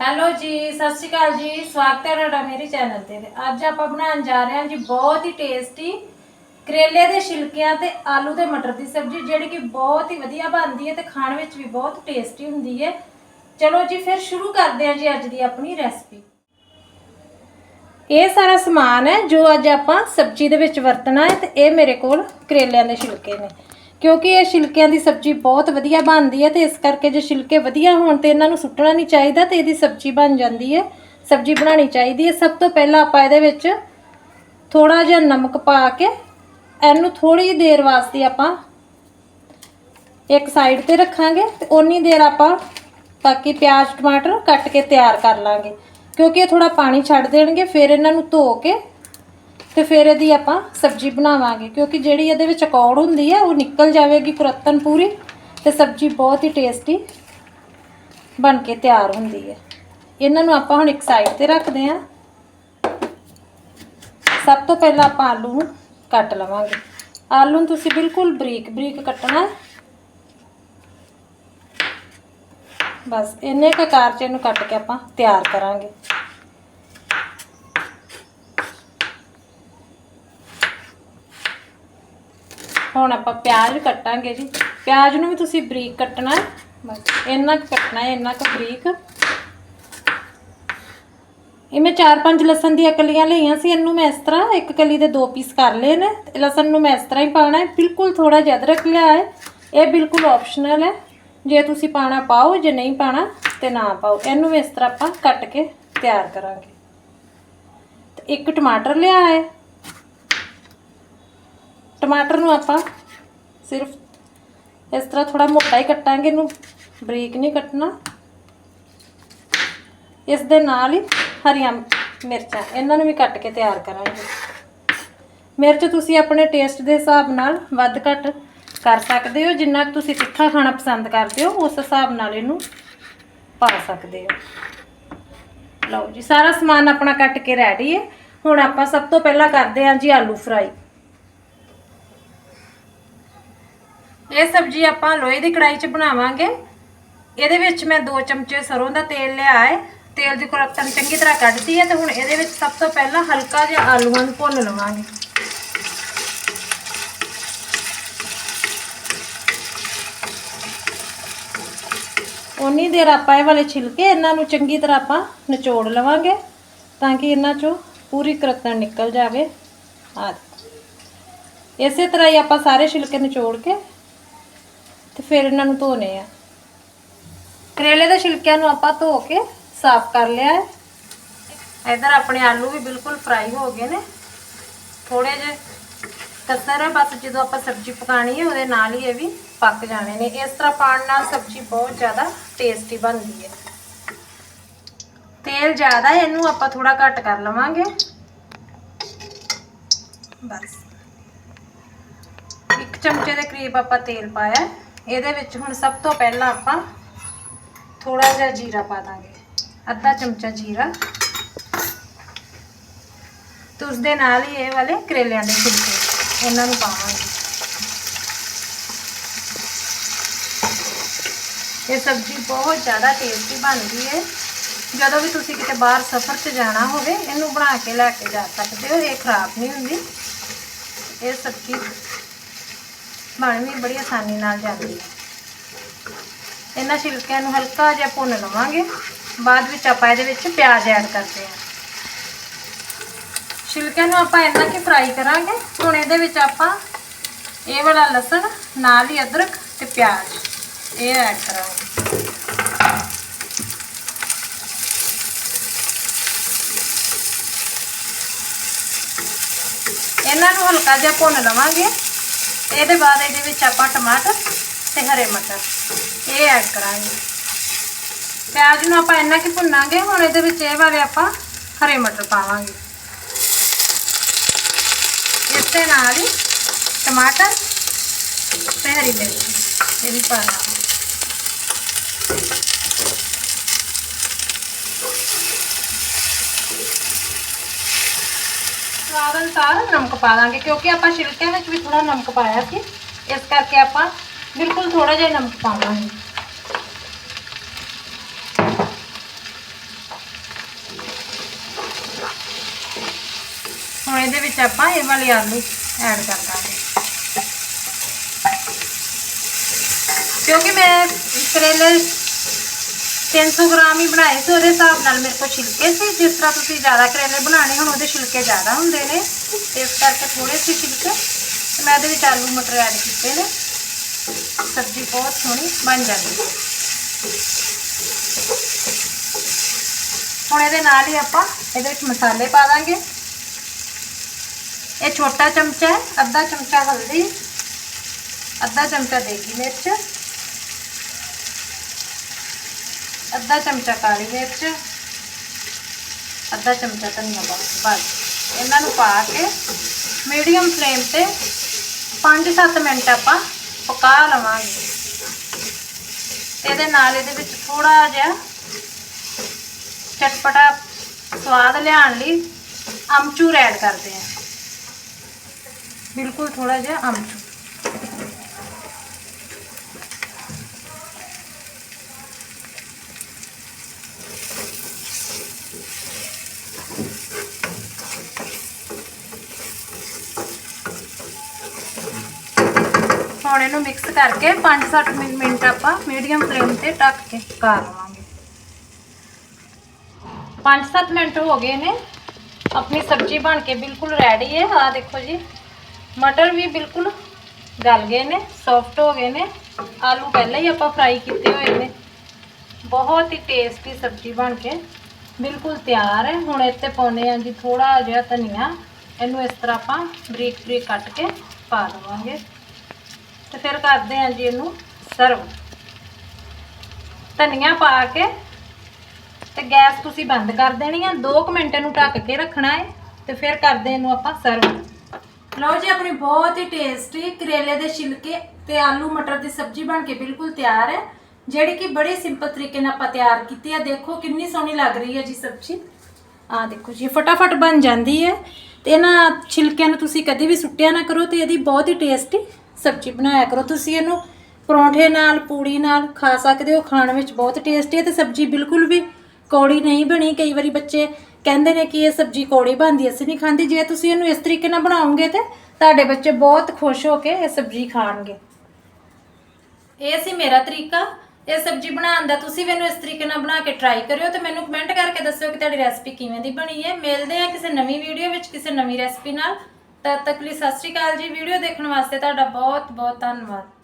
Hello ਜੀ, ਸਤਿ ਸ਼੍ਰੀ ਅਕਾਲ ਜੀ। ਸਵਾਗਤ ਹੈ ਤੁਹਾਡਾ ਮੇਰੇ ਚੈਨਲ ਤੇ। ਤੇ ਅੱਜ ਆਪਾਂ ਬਣਾਉਣ ਜਾ ਰਹੇ ਹਾਂ ਜੀ, ਬਹੁਤ ਹੀ ਟੇਸਟੀ ਕਰੇਲੇ ਦੇ ਛਿਲਕਿਆਂ ਤੇ ਆਲੂ ਦੇ ਮਟਰ ਦੀ ਸਬਜ਼ੀ, ਜਿਹੜੀ ਕਿ ਬਹੁਤ ਹੀ ਵਧੀਆ ਬਣਦੀ ਹੈ ਤੇ ਖਾਣ ਵਿੱਚ ਵੀ ਬਹੁਤ ਟੇਸਟੀ ਹੁੰਦੀ ਹੈ। ਚਲੋ ਜੀ, ਫਿਰ ਸ਼ੁਰੂ ਕਰਦੇ ਹਾਂ ਜੀ ਅੱਜ ਦੀ ਆਪਣੀ ਰੈਸਪੀ ਇਹ ਸਾਰਾ ਸਮਾਨ ਹੈ ਜੋ ਅੱਜ ਆਪਾਂ ਸਬਜ਼ੀ ਦੇ ਵਿੱਚ ਵਰਤਣਾ ਹੈ ਤੇ ਇਹ ਮੇਰੇ ਕੋਲ ਕਰੇਲਿਆਂ ਦੇ ਛਿਲਕੇ ਨੇ। ਕਿਉਂਕਿ ਇਹ ਛਿਲਕਿਆਂ ਦੀ ਸਬਜ਼ੀ ਬਹੁਤ ਵਧੀਆ ਬਣਦੀ ਹੈ ਤੇ ਇਸ ਕਰਕੇ ਜੇ ਛਿਲਕੇ ਵਧੀਆ ਹੋਣ ਤੇ ਇਹਨਾਂ ਨੂੰ ਸੁੱਟਣਾ ਨਹੀਂ ਚਾਹੀਦਾ ਤੇ ਇਹਦੀ ਸਬਜ਼ੀ ਬਣ ਜਾਂਦੀ ਹੈ। ਸਬਜ਼ੀ ਬਣਾਉਣੀ ਚਾਹੀਦੀ ਹੈ। ਸਭ ਤੋਂ ਪਹਿਲਾਂ ਆਪਾਂ ਇਹਦੇ ਵਿੱਚ ਥੋੜਾ ਜਿਹਾ ਨਮਕ ਪਾ ਕੇ ਇਹਨੂੰ ਥੋੜੀ ਦੇਰ ਵਾਸਤੇ ਆਪਾਂ ਇੱਕ ਸਾਈਡ ਤੇ ਰੱਖਾਂਗੇ ਤੇ ਓਨੀ ਦੇਰ ਆਪਾਂ ਬਾਕੀ ਪਿਆਜ਼, ਟਮਾਟਰ ਕੱਟ ਕੇ ਤਿਆਰ ਕਰ ਲਾਂਗੇ। ਕਿਉਂਕਿ ਇਹ ਥੋੜਾ ਪਾਣੀ ਛੱਡ ਦੇਣਗੇ, ਫਿਰ ਇਹਨਾਂ ਨੂੰ ਧੋ ਕੇ ਤੇ ਫਿਰ ਇਹਦੀ ਆਪਾਂ ਸਬਜ਼ੀ ਬਣਾਵਾਂਗੇ, ਕਿਉਂਕਿ ਜਿਹੜੀ ਇਹਦੇ ਵਿੱਚ ਕੌੜ ਹੁੰਦੀ ਹੈ, ਉਹ ਨਿਕਲ ਜਾਵੇਗੀ ਕੁਰਤਨ ਪੂਰੀ ਤੇ ਸਬਜ਼ੀ ਬਹੁਤ ਹੀ ਟੇਸਟੀ ਬਣ ਕੇ ਤਿਆਰ ਹੁੰਦੀ ਹੈ। ਇਹਨਾਂ ਨੂੰ ਆਪਾਂ ਹੁਣ ਇੱਕ ਸਾਈਡ ਤੇ ਰੱਖਦੇ ਹਾਂ। ਸਭ ਤੋਂ ਪਹਿਲਾਂ ਆਪਾਂ ਆਲੂ ਨੂੰ ਕੱਟ ਲਵਾਂਗੇ। ਆਲੂ ਨੂੰ ਤੁਸੀਂ ਬਿਲਕੁਲ ਬਰੀਕ ਬਰੀਕ ਕੱਟਣਾ ਹੈ। ਬਸ, ਇੰਨੇ ਕਕਾਰ ਚ ਇਹਨੂੰ ਕੱਟ ਕੇ ਆਪਾਂ ਤਿਆਰ ਕਰਾਂਗੇ। ਹੁਣ ਆਪਾਂ ਪਿਆਜ਼ ਕੱਟਾਂਗੇ ਜੀ। ਪਿਆਜ਼ ਨੂੰ ਵੀ ਤੁਸੀਂ ਬਰੀਕ ਕੱਟਣਾ ਬਸ, ਇੰਨਾ ਕੁ ਕੱਟਣਾ ਹੈ, ਇੰਨਾ ਕੁ ਬਰੀਕ। ਇਹ ਮੈਂ ਚਾਰ ਪੰਜ ਲਸਣ ਦੀਆਂ ਕਲੀਆਂ ਲਈਆਂ ਸੀ, ਇਹਨੂੰ ਮੈਂ ਇਸ ਤਰ੍ਹਾਂ ਇੱਕ ਕਲੀ ਦੇ ਦੋ ਪੀਸ ਕਰ ਲਏ ਨੇ। ਤੇ ਲਸਣ ਨੂੰ ਮੈਂ ਇਸ ਤਰ੍ਹਾਂ ਹੀ ਪਾਣਾ ਹੈ। ਬਿਲਕੁਲ ਥੋੜਾ ਜਿਹਾ ਅਦਰਕ ਲਿਆ ਹੈ। ਇਹ ਬਿਲਕੁਲ ਆਪਸ਼ਨਲ ਹੈ। ਜੇ ਤੁਸੀਂ ਪਾਣਾ ਪਾਓ, ਜੇ ਨਹੀਂ ਪਾਣਾ ਤੇ ਨਾ ਪਾਓ। ਇਹਨੂੰ ਵੀ ਇਸ ਤਰ੍ਹਾਂ ਆਪਾਂ ਕੱਟ ਕੇ ਤਿਆਰ ਕਰਾਂਗੇ। ਤੇ ਇੱਕ ਟਮਾਟਰ ਲਿਆ ਹੈ। ਟਮਾਟਰ ਨੂੰ ਆਪਾਂ ਸਿਰਫ ਇਸ ਤਰ੍ਹਾਂ ਥੋੜਾ ਮੋਟਾ ਹੀ ਕੱਟਾਂਗੇ, ਇਹਨੂੰ ਬਰੀਕ ਨਹੀਂ ਕੱਟਣਾ। ਇਸ ਦੇ ਨਾਲ ਹੀ ਹਰੀਆਂ ਮਿਰਚਾਂ, ਇਹਨਾਂ ਨੂੰ ਵੀ ਕੱਟ ਕੇ ਤਿਆਰ ਕਰਾਂਗੇ। ਮਿਰਚ ਤੁਸੀਂ ਆਪਣੇ ਟੇਸਟ ਦੇ ਹਿਸਾਬ ਨਾਲ ਵੱਧ ਘੱਟ ਕਰ ਸਕਦੇ ਹੋ, ਜਿੰਨਾ ਕੁ ਤੁਸੀਂ ਤਿੱਖਾ ਖਾਣਾ ਪਸੰਦ ਕਰਦੇ ਹੋ, ਉਸ ਹਿਸਾਬ ਨਾਲ ਇਹਨੂੰ ਪਾ ਸਕਦੇ ਹੋ। ਲਓ ਜੀ, ਸਾਰਾ ਸਮਾਨ ਆਪਣਾ ਕੱਟ ਕੇ ਰੈਡੀ ਹੈ। ਹੁਣ ਆਪਾਂ ਸਭ ਤੋਂ ਪਹਿਲਾਂ ਕਰਦੇ ਹਾਂ ਜੀ ਆਲੂ ਫਰਾਈ ਇਹ ਸਬਜ਼ੀ ਆਪਾਂ ਲੋਹੇ ਦੀ ਕੜਾਈ 'ਚ ਬਣਾਵਾਂਗੇ। ਇਹਦੇ ਵਿੱਚ ਮੈਂ 2 ਚਮਚੇ ਸਰੋਂ ਦਾ ਤੇਲ ਲਿਆ ਹੈ। ਤੇਲ ਦੀ ਕੁਰਤਨ ਚੰਗੀ ਤਰ੍ਹਾਂ ਕੱਢਦੀ ਹੈ ਤੇ ਹੁਣ ਇਹਦੇ ਵਿੱਚ ਸਭ ਤੋਂ ਪਹਿਲਾਂ ਹਲਕਾ ਜਿਹਾ ਆਲੂਆਂ ਨੂੰ ਭੁੰਨ ਲਵਾਂਗੇ। ਉਨੀ ਦੇਰ ਆਪਾਂ ਇਹ ਵਾਲੇ ਛਿਲਕੇ, ਇਹਨਾਂ ਨੂੰ ਚੰਗੀ ਤਰ੍ਹਾਂ ਆਪਾਂ ਨਿਚੋੜ ਲਵਾਂਗੇ ਤਾਂ ਕਿ ਇਹਨਾਂ ਚੋਂ ਪੂਰੀ ਕਰਤਨ ਨਿਕਲ ਜਾਵੇ। ਆ ਇਸੇ ਤਰ੍ਹਾਂ ਹੀ ਆਪਾਂ ਸਾਰੇ ਛਿਲਕੇ ਨਿਚੋੜ ਕੇ ਤੇ ਫਿਰ ਇਹਨਾਂ ਨੂੰ ਧੋਨੇ ਆ। ਕਰੇਲੇ ਦੇ ਛਿਲਕਿਆਂ ਨੂੰ ਆਪਾਂ ਧੋ ਕੇ ਸਾਫ਼ ਕਰ ਲਿਆ ਹੈ। ਇਧਰ ਆਪਣੇ ਆਲੂ ਵੀ ਬਿਲਕੁਲ ਫਰਾਈ ਹੋ ਗਏ ਨੇ। ਥੋੜੇ ਜਿਹੇ ਕਸਰ ਹੈ ਬਸ ਜਦੋਂ ਆਪਾਂ ਸਬਜ਼ੀ ਪਕਾਣੀ ਹੈ, ਉਹਦੇ ਨਾਲ ਹੀ ਇਹ ਵੀ ਪੱਕ ਜਾਣੇ ਨੇ। ਇਸ ਤਰ੍ਹਾਂ ਪਾਣ ਨਾਲ ਸਬਜ਼ੀ ਬਹੁਤ ਜ਼ਿਆਦਾ ਟੇਸਟੀ ਬਣਦੀ ਹੈ। ਤੇਲ ਜ਼ਿਆਦਾ ਹੈ, ਇਹਨੂੰ ਆਪਾਂ ਥੋੜਾ ਘੱਟ ਕਰ ਲਵਾਂਗੇ। ਬਸ। ਇੱਕ ਚਮਚੇ ਦੇ ਕਰੀਬ ਆਪਾਂ ਤੇਲ ਪਾਇਆ ਇਹਦੇ ਵਿੱਚ ਹੁਣ ਸਭ ਤੋਂ ਪਹਿਲਾਂ ਆਪਾਂ ਥੋੜਾ ਜਿਹਾ ਜੀਰਾ ਪਾ ਦਾਂਗੇ। ਅੱਧਾ ਚਮਚਾ ਜੀਰਾ। ਤੇ ਉਸ ਦੇ ਨਾਲ ਹੀ ਇਹ ਵਾਲੇ ਕਰੇਲਿਆਂ ਦੇ ਛਿਲਕੇ ਇਹਨਾਂ ਨੂੰ ਪਾਵਾਂਗੇ। ਇਹ ਸਬਜ਼ੀ ਬਹੁਤ ਜ਼ਿਆਦਾ ਟੇਸਟੀ ਬਣਦੀ ਹੈ ਜਦੋਂ ਵੀ ਤੁਸੀਂ ਕਿਤੇ ਬਾਹਰ ਸਫ਼ਰ 'ਚ ਜਾਣਾ ਹੋਵੇ, ਇਹਨੂੰ ਬਣਾ ਕੇ ਲੈ ਕੇ ਜਾ ਸਕਦੇ ਹੋ, ਇਹ ਖਰਾਬ ਨਹੀਂ ਹੁੰਦੀ। ਇਹ ਸਬਜ਼ੀ ਬਣ ਵੀ ਬੜੀ ਆਸਾਨੀ ਨਾਲ ਜਾਂਦੀ ਹੈ। ਇਹਨਾਂ ਛਿਲਕਿਆਂ ਨੂੰ ਹਲਕਾ ਜਿਹਾ ਭੁੰਨ ਲਵਾਂਗੇ। ਬਾਅਦ ਵਿੱਚ ਆਪਾਂ ਇਹਦੇ ਵਿੱਚ ਪਿਆਜ਼ ਐਡ ਕਰਦੇ ਹਾਂ। ਛਿਲਕਿਆਂ ਨੂੰ ਆਪਾਂ ਇੰਨਾ ਕਿ ਫਰਾਈ ਕਰਾਂਗੇ। ਹੁਣ ਇਹਦੇ ਵਿੱਚ ਆਪਾਂ ਇਹ ਵਾਲਾ ਲਸਣ, ਨਾਲ ਹੀ ਅਦਰਕ ਤੇ ਪਿਆਜ਼, ਇਹ ਐਡ ਕਰਾਂਗੇ। ਇਹਨਾਂ ਨੂੰ ਹਲਕਾ ਜਿਹਾ ਭੁੰਨ ਲਵਾਂਗੇ। ਇਹਦੇ ਬਾਅਦ ਇਹਦੇ ਵਿੱਚ ਆਪਾਂ ਟਮਾਟਰ ਤੇ ਹਰੇ ਮਟਰ, ਇਹ ਐਡ ਕਰਾਂਗੇ। ਪਿਆਜ਼ ਨੂੰ ਆਪਾਂ ਇੰਨਾ ਕਿ ਭੁੰਨਾਂਗੇ, ਹੁਣ ਇਹਦੇ ਵਿੱਚ ਇਹ ਵਾਲੇ ਆਪਾਂ ਹਰੇ ਮਟਰ ਪਾਵਾਂਗੇ। ਇਸ ਦੇ ਨਾਲ ਹੀ ਟਮਾਟਰ ਤੇ ਹਰੀ ਮਿਰਚ, ਇਹ ਵੀ ਪਾਣਾ ਸਵਾਦ ਅਨੁਸਾਰ ਨਮਕ ਪਾ ਦਾਂਗੇ, ਕਿਉਂਕਿ ਆਪਾਂ ਛਿਲਕਿਆਂ ਵਿੱਚ ਵੀ ਥੋੜਾ ਨਮਕ ਪਾਇਆ ਸੀ। ਇਸ ਕਰਕੇ ਆਪਾਂ ਬਿਲਕੁਲ ਥੋੜਾ ਜਿਹਾ ਨਮਕ ਪਾਵਾਂਗੇ। ਹੁਣ ਇਹਦੇ ਵਿੱਚ ਆਪਾਂ ਇਹ ਵਾਲੇ ਆਲੂ ਐਡ ਕਰ ਦਾਂਗੇ। ਕਿਉਂਕਿ ਮੈਂ ਕਰੇਲੇ 300 ਗ੍ਰਾਮ ਹੀ ਬਣਾਏ ਸੀ, ਉਹਦੇ ਹਿਸਾਬ ਨਾਲ ਮੇਰੇ ਕੋਲ ਛਿਲਕੇ ਸੀ। ਜਿਸ ਤਰ੍ਹਾਂ ਤੁਸੀਂ ਜ਼ਿਆਦਾ ਕਰੇਲੇ ਬਣਾਣੇ ਹੁਣ, ਉਹਦੇ ਛਿਲਕੇ ਜ਼ਿਆਦਾ ਹੁੰਦੇ ਨੇ। ਤੇ ਇਸ ਕਰਕੇ ਥੋੜੇ ਸੀ ਛਿਲਕੇ। ਤੇ ਮੈਂ ਇਹਦੇ ਵਿੱਚ ਆਲੂ ਮਟਰ ਐਡ ਕੀਤੇ ਨੇ। ਸਬਜ਼ੀ ਬਹੁਤ ਸੋਹਣੀ ਬਣ ਜਾਂਦੀ ਹੈ। ਹੁਣ ਇਹਦੇ ਨਾਲ ਹੀ ਆਪਾਂ ਇਹਦੇ ਵਿੱਚ ਮਸਾਲੇ ਪਾ ਦਾਂਗੇ। ਇਹ ਛੋਟਾ ਚਮਚਾ ਹੈ, ਅੱਧਾ ਚਮਚਾ ਹਲਦੀ, ਅੱਧਾ ਚਮਚਾ ਦੇਗੀ ਮਿਰਚ। ਅੱਧਾ ਚਮਚਾ ਕਾਲੀ ਮਿਰਚ, ਅੱਧਾ ਚਮਚਾ ਧਨੀਆ ਪਾਊਡਰ ਬਸ। ਇਹਨਾਂ ਨੂੰ ਪਾ ਕੇ ਮੀਡੀਅਮ ਫਲੇਮ ਤੇ 5-7 ਮਿੰਟ ਆਪਾਂ ਪਕਾ ਲਵਾਂਗੇ। ਤੇ ਇਹਦੇ ਨਾਲ ਇਹਦੇ ਵਿੱਚ ਥੋੜਾ ਜਿਹਾ ਚਟਪਟਾ ਸਵਾਦ ਲਿਆਉਣ ਲਈ ਅਮਚੂਰ ਐਡ ਕਰਦੇ ਹਾਂ। ਬਿਲਕੁਲ ਥੋੜਾ ਜਿਹਾ ਅਮਚੂਰ। ਹੁਣ ਇਹਨੂੰ ਮਿਕਸ ਕਰਕੇ 5-7 ਮਿੰਟ ਆਪਾਂ ਮੀਡੀਅਮ ਫਲੇਮ ਤੇ ਢੱਕ ਕੇ ਪਕਾ ਲਵਾਂਗੇ। 5-7 ਮਿੰਟ ਹੋ ਗਏ ਨੇ। ਆਪਣੀ ਸਬਜ਼ੀ ਬਣ ਕੇ ਬਿਲਕੁਲ ਰੈਡੀ ਹੈ ਆ ਦੇਖੋ ਜੀ, ਮਟਰ ਵੀ ਬਿਲਕੁਲ ਗਲ ਗਏ ਨੇ ਸੌਫਟ ਹੋ ਗਏ ਨੇ। ਆਲੂ ਪਹਿਲਾਂ ਹੀ ਆਪਾਂ ਫਰਾਈ ਕੀਤੇ ਹੋਏ ਨੇ। ਬਹੁਤ ਹੀ ਟੇਸਟੀ ਸਬਜ਼ੀ ਬਣ ਕੇ ਬਿਲਕੁਲ ਤਿਆਰ ਹੈ ਹੁਣ ਇੱਥੇ ਪਾਉਨੇ ਆ ਜੀ ਥੋੜਾ ਜਿਹਾ ਧਨੀਆ। ਇਹਨੂੰ ਇਸ ਤਰ੍ਹਾਂ ਆਪਾਂ ਬਰੀਕ ਬਰੀਕ ਕੱਟ ਕੇ ਪਾ ਲਵਾਂਗੇ। ਤੇ ਫਿਰ ਕਰਦੇ ਹਾਂ ਜੀ ਇਹਨੂੰ ਸਰਵ। ਧਨੀਆ ਪਾ ਕੇ ਤੇ ਗੈਸ ਤੁਸੀਂ ਬੰਦ ਕਰ ਦੇਣੀ ਆ। 2 ਮਿੰਟ ਇਹਨੂੰ ਢੱਕ ਕੇ ਰੱਖਣਾ ਹੈ ਤੇ ਫਿਰ ਕਰਦੇ ਇਹਨੂੰ ਆਪਾਂ ਸਰਵ। ਲਓ ਜੀ, ਆਪਣੀ ਬਹੁਤ ਹੀ ਟੇਸਟੀ ਕਰੇਲੇ ਦੇ ਛਿਲਕੇ ਤੇ ਆਲੂ ਮਟਰ ਦੀ ਸਬਜ਼ੀ ਬਣ ਕੇ ਬਿਲਕੁਲ ਤਿਆਰ ਹੈ। ਜਿਹੜੀ ਕਿ ਬੜੇ ਸਿੰਪਲ ਤਰੀਕੇ ਨਾਲ ਆਪਾਂ ਤਿਆਰ ਕੀਤੀ ਆ। ਦੇਖੋ ਕਿੰਨੀ ਸੋਹਣੀ ਲੱਗ ਰਹੀ ਹੈ ਜੀ ਸਬਜ਼ੀ। ਆ ਦੇਖੋ ਜੀ ਫਟਾਫਟ ਬਣ ਜਾਂਦੀ ਹੈ। ਤੇ ਇਹਨਾਂ ਛਿਲਕਿਆਂ ਨੂੰ ਤੁਸੀਂ ਕਦੀ ਵੀ ਸੁੱਟਿਆ ਨਾ ਕਰੋ ਤੇ ਇਹਦੀ ਬਹੁਤ ਹੀ ਟੇਸਟੀ ਸਬਜ਼ੀ ਬਣਾਇਆ ਕਰੋ। ਤੁਸੀਂ ਇਹਨੂੰ ਪਰੌਂਠੇ ਨਾਲ, ਪੂੜੀ ਨਾਲ ਖਾ ਸਕਦੇ ਹੋ। ਖਾਣ ਵਿੱਚ ਬਹੁਤ ਟੇਸਟੀ ਹੈ ਤੇ ਸਬਜ਼ੀ ਬਿਲਕੁਲ ਵੀ ਕੌੜੀ ਨਹੀਂ ਬਣੀ। ਕਈ ਵਾਰੀ ਬੱਚੇ ਕਹਿੰਦੇ ਨੇ ਕਿ ਇਹ ਸਬਜ਼ੀ ਕੌੜੀ ਬਣਦੀ ਅਸੀਂ ਨਹੀਂ ਖਾਂਦੀ। ਜੇ ਤੁਸੀਂ ਇਹਨੂੰ ਇਸ ਤਰੀਕੇ ਨਾਲ ਬਣਾਓਗੇ ਤੇ ਤੁਹਾਡੇ ਬੱਚੇ ਬਹੁਤ ਖੁਸ਼ ਹੋ ਕੇ ਇਹ ਸਬਜ਼ੀ ਖਾਣਗੇ। ਇਹ ਸੀ ਮੇਰਾ ਤਰੀਕਾ। ਇਹ ਸਬਜ਼ੀ ਬਣਾਉਣ ਦਾ ਤੁਸੀਂ ਵੀ ਇਹਨੂੰ ਇਸ ਤਰੀਕੇ ਨਾਲ ਬਣਾ ਕੇ ਟਰਾਈ ਕਰਿਓ ਤੇ ਮੈਨੂੰ ਕਮੈਂਟ ਕਰਕੇ ਦੱਸਿਓ ਕਿ ਤੁਹਾਡੀ ਰੈਸਪੀ ਕਿਵੇਂ ਦੀ ਬਣੀ ਹੈ। ਮਿਲਦੇ ਆ ਕਿਸੇ ਨਵੀਂ ਵੀਡੀਓ ਵਿੱਚ ਕਿਸੇ ਨਵੀਂ ਰੈਸਪੀ ਨਾਲ। ਤਦ ਤੱਕ ਲਈ ਸਤਿ ਸ਼੍ਰੀ ਅਕਾਲ ਜੀ। ਵੀਡੀਓ ਦੇਖਣ ਵਾਸਤੇ ਤੁਹਾਡਾ ਬਹੁਤ ਬਹੁਤ ਧੰਨਵਾਦ।